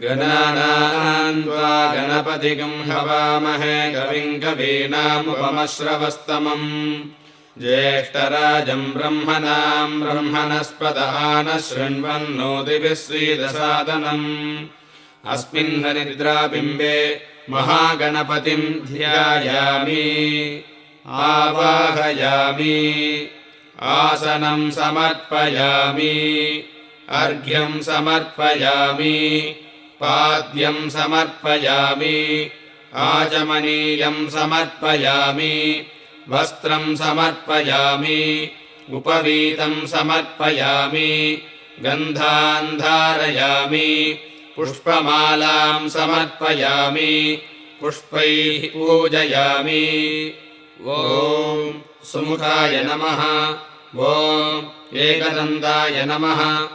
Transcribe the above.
गणानान्त्वा गणपतिगम् हवामहे कविम् कवीनामुपमश्रवस्तमम्। ज्येष्ठराजम् ब्रह्मणाम् ब्रह्मणस्पदः नः शृण्वन्नोदिभिः श्रीदसादनम् अस्मिन् हरिद्राबिम्बे महागणपतिम् ध्यायामि आवाहयामि आसनम् समर्पयामि अर्घ्यम् समर्पयामि। पाद्यम् समर्पयामि। आचमनीयम् समर्पयामि। वस्त्रम् समर्पयामि। उपवीतम् समर्पयामि। गन्धान् धारयामि। पुष्पमालाम् समर्पयामि। पुष्पैः पूजयामि। ॐ सुमुखाय नमः। ॐ एकदन्ताय नमः